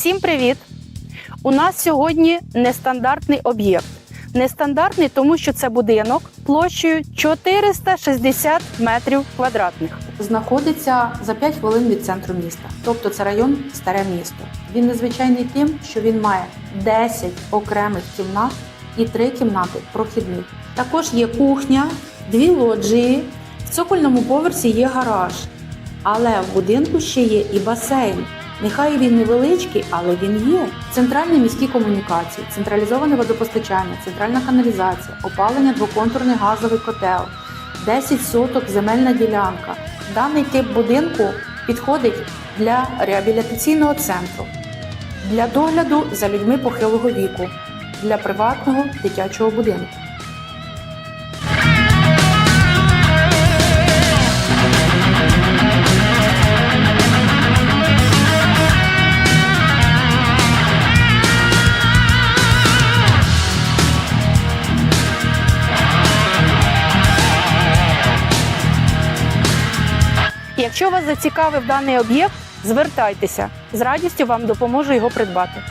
Всім привіт! У нас сьогодні нестандартний об'єкт. Нестандартний, тому що це будинок площею 460 метрів квадратних. Знаходиться за 5 хвилин від центру міста. Тобто це район Старе місто. Він незвичайний тим, що він має 10 окремих кімнат і 3 кімнати прохідних. Також є кухня, дві лоджії. В цокольному поверсі є гараж. Але в будинку ще є і басейн. Нехай він невеличкий, але він є. Центральні міські комунікації, централізоване водопостачання, центральна каналізація, опалення двоконтурний газовий котел, 10 соток земельна ділянка. Даний тип будинку підходить для реабілітаційного центру, для догляду за людьми похилого віку, для приватного дитячого будинку. Якщо вас зацікавив даний об'єкт, звертайтеся. З радістю вам допоможу його придбати.